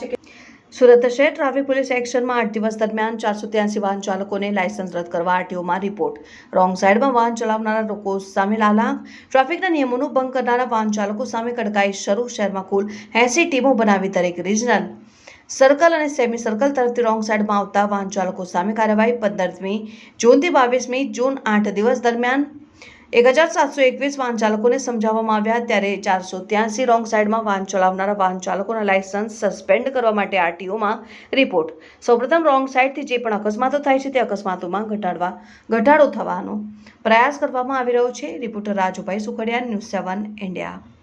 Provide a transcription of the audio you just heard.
છે. કે સુરત શહેર ટ્રાફિક પોલીસ એક્શનમાં આઠ દિવસ દરમિયાન ચારસો ત્યાસી વાહન ચાલકોને લાયસન્સ રદ કરવા આરટીઓમાં રિપોર્ટ. રોંગ સાઈડમાં વાહન ચલાવનારા લોકો સામે લાલાંક ટ્રાફિકના નિયમોનું ભંગ કરનારા વાહન ચાલકો સામે કડકાઈ શરૂ. શહેરમાં કુલ એસી ટીમો બનાવી દરેક રિજનલ. સર્કલ અને સેમી સર્કલ તરફથી રોંગ સાઈડમાં આવતા વાહન ચાલકો સામે કાર્યવાહી પંદરમી જૂનથી બાવીસમી જૂન આઠ દિવસ દરમિયાન એક હજાર સાતસો એકવીસ વાહન ચાલકોને સમજાવવામાં આવ્યા ત્યારે ચારસો ત્યાસી રોંગ સાઇડમાં વાહન ચલાવનારા વાહન ચાલકોના લાયસન્સ સસ્પેન્ડ કરવા માટે આરટીઓમાં રિપોર્ટ. સૌપ્રથમ રોંગ સાઈડથી જે પણ અકસ્માતો થાય છે તે અકસ્માતોમાં ઘટાડવા, ઘટાડો થવાનો પ્રયાસ કરવામાં આવી રહ્યો છે. Reporter Rajubhai Sukhadiya, news seven, India.